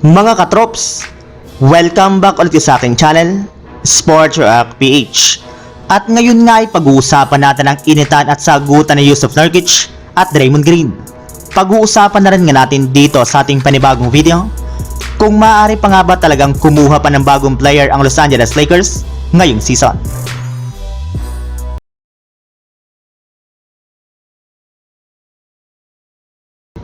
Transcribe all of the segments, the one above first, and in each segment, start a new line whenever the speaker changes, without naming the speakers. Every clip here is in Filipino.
Mga katrops, welcome back ulit sa aking channel, Sports Rock PH. At ngayon nga ay pag-uusapan natin ang initan at sagutan ni Yusuf Nurkic at Draymond Green. Pag-uusapan na rin nga natin dito sa ating panibagong video kung maaari pa nga ba talagang kumuha pa ng bagong player ang Los Angeles Lakers ngayong season.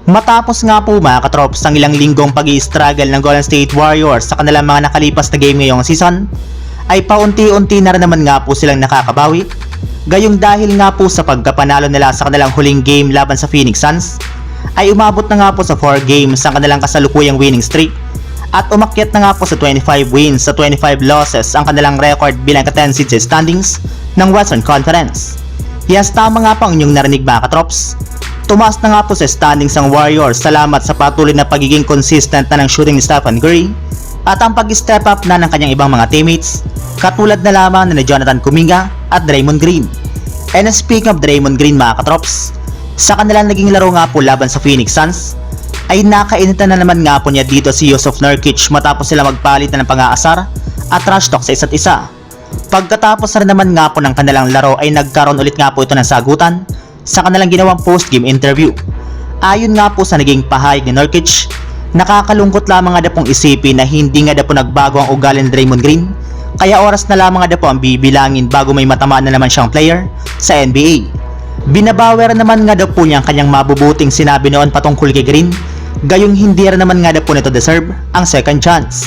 Matapos nga po mga katrops ang ilang linggong pag struggle ng Golden State Warriors sa kanilang mga nakalipas na game ngayong season, ay paunti-unti na rin naman nga po silang nakakabawi. Gayong dahil nga po sa pagkapanalo nila sa kanilang huling game laban sa Phoenix Suns, ay umabot na nga po sa 4 games ang kanilang kasalukuyang winning streak at umakyat na nga po sa 25 wins sa 25 losses ang kanilang record bilang ka-10 seed sa standings ng Western Conference. Yes, tama nga po ang inyong narinig mga katrops. Tumaas na nga po sa standings ang Warriors salamat sa patuloy na pagiging consistent na ng shooting ni Stephen Curry at ang pag-step up na ng kanyang ibang mga teammates katulad na lamang ni Jonathan Kuminga at Draymond Green. And speaking of Draymond Green mga katrops, sa kanilang naging laro nga po laban sa Phoenix Suns, ay nakainitan na naman nga po niya dito si Yusuf Nurkic matapos sila magpalit na ng pang-aasar at trash talk sa isa't isa. Pagkatapos na rin naman nga po ng kanilang laro ay nagkaroon ulit nga po ito ng sagutan sa kanilang ginawang post-game interview. Ayon nga po sa naging pahayag ni Nurkic, nakakalungkot lamang nga pong isipin na hindi nga po nagbago ang ugali ni Draymond Green, kaya oras na lamang nga po ang bibilangin bago may matamaan na naman siyang player sa NBA. Binabawer naman nga daw po niya ang kanyang mabubuting sinabi noon patungkol kay Green, gayong hindi rin naman nga daw po nito deserve ang second chance.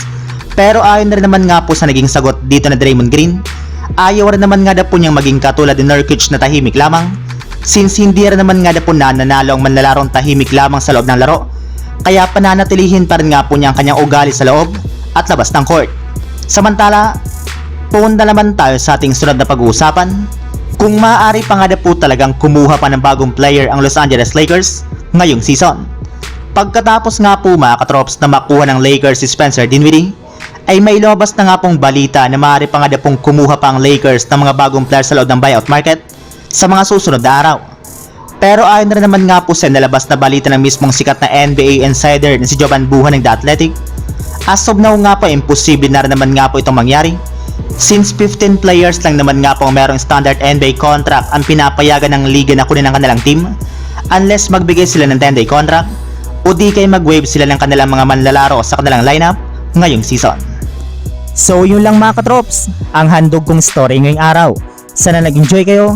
Pero ayon rin naman nga po sa naging sagot dito na Draymond Green, ayaw rin naman nga daw po niyang maging katulad ni Nurkic na tahimik lamang, since hindi rin naman nga daw po nananalo ang manlalarong tahimik lamang sa loob ng laro, kaya pananatilihin pa rin nga po niya ang kanyang ugali sa loob at labas ng court. Samantala, punta naman tayo sa ating sunod na pag-uusapan, kung maaari pa nga na po talagang kumuha pa ng bagong player ang Los Angeles Lakers ngayong season. Pagkatapos nga po mga katrops na makuha ng Lakers si Spencer Dinwiddie, ay may lumabas na nga pong balita na maaari pa nga na pong kumuha pa ang Lakers ng mga bagong player sa loob ng buyout market sa mga susunod na araw. Pero ayon rin naman nga po sa nalabas na balita ng mismong sikat na NBA insider na si Jovan Buhan ng The Athletic, as of now nga po imposible na rin naman nga po itong mangyari Since 15 players lang naman nga po ang merong standard NBA contract ang pinapayagan ng liga na kunin ng kanilang team unless magbigay sila ng 10-day contract o di kay mag-waive sila ng kanilang mga manlalaro sa kanilang lineup ngayong season. So yun lang mga katrops, ang handog kong story ngayong araw. Sana nag-enjoy kayo,